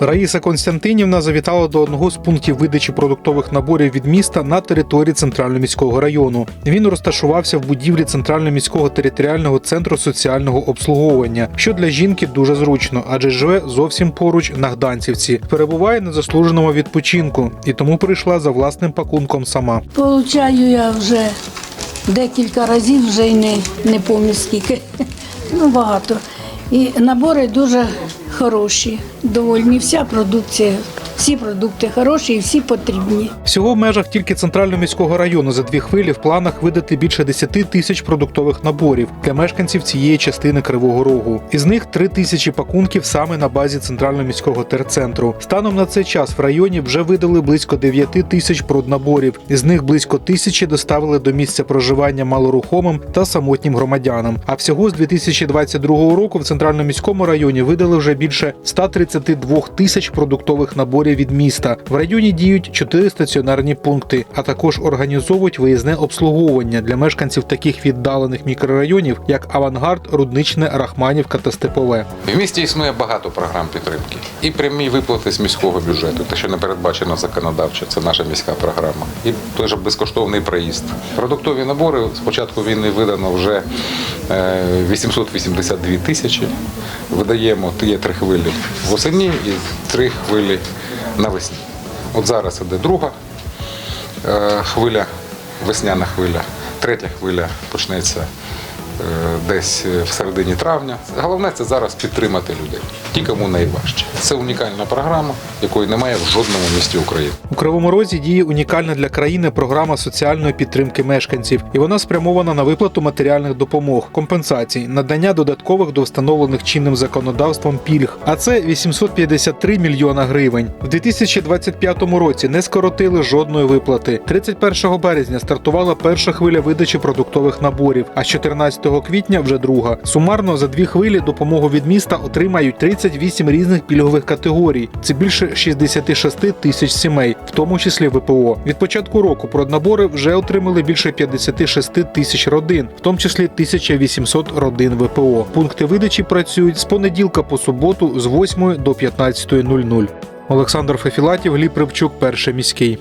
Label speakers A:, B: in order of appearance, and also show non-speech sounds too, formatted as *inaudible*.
A: Раїса Константинівна завітала до одного з пунктів видачі продуктових наборів від міста на території центрального міського району. Він розташувався в будівлі центрального міського територіального центру соціального обслуговування, що для жінки дуже зручно, адже живе зовсім поруч на Гданцівці. Перебуває на заслуженому відпочинку і тому прийшла за власним пакунком сама.
B: Получаю я вже декілька разів, вже й не, не пам'ятаю скільки. *laughs* Ну, багато. І набори дуже хороші, довольні. Вся продукція, всі продукти хороші і всі потрібні.
A: Всього в межах тільки центрального міського району за дві хвилі в планах видати більше 10 тисяч продуктових наборів для мешканців цієї частини Кривого Рогу. Із них 3 тисячі пакунків саме на базі центрального міського терцентру. Станом на цей час в районі вже видали близько 9 тисяч проднаборів. Із них близько тисячі доставили до місця проживання малорухомим та самотнім громадянам. А всього з 2022 року в центральному міському районі видали вже більше 132 тисяч продуктових наборів від міста. В районі діють 4 стаціонарні пункти, а також організовують виїзне обслуговування для мешканців таких віддалених мікрорайонів, як Авангард, Рудничне, Рахманівка та Степове.
C: В місті існує багато програм підтримки. І прямі виплати з міського бюджету, те, що не передбачено законодавчо, це наша міська програма. І теж безкоштовний проїзд. Продуктові набори з початку війни видано вже е, 882 тисячі. Видаємо є три хвилі восені і три хвилі навесні. От зараз іде друга е, хвиля, весняна хвиля, третя хвиля почнеться е, десь в середині травня. Головне це зараз підтримати людей, ті, кому найважче. Це унікальна програма, якої немає в жодному місті України.
A: У Кривому Розі діє унікальна для країни програма соціальної підтримки мешканців, і вона спрямована на виплату матеріальних допомог, компенсацій, надання додаткових до встановлених чинним законодавством пільг. А це 853 мільйона гривень. В 2025 році не скоротили жодної виплати. 31 березня стартувала перша хвиля видачі продуктових наборів, а з 14 квітня вже друга. Сумарно за дві хвилі допомогу від міста отримають 38 різних пільгових категорій. Це більше 66 тисяч сімей, в тому числі ВПО. Від початку року проднабори вже отримали більше 56 тисяч родин, в тому числі 1800 родин ВПО. Пункти видачі працюють з понеділка по суботу з 8 до 15.00. Олександр Фефілатів, Ліпривчук, перший міський.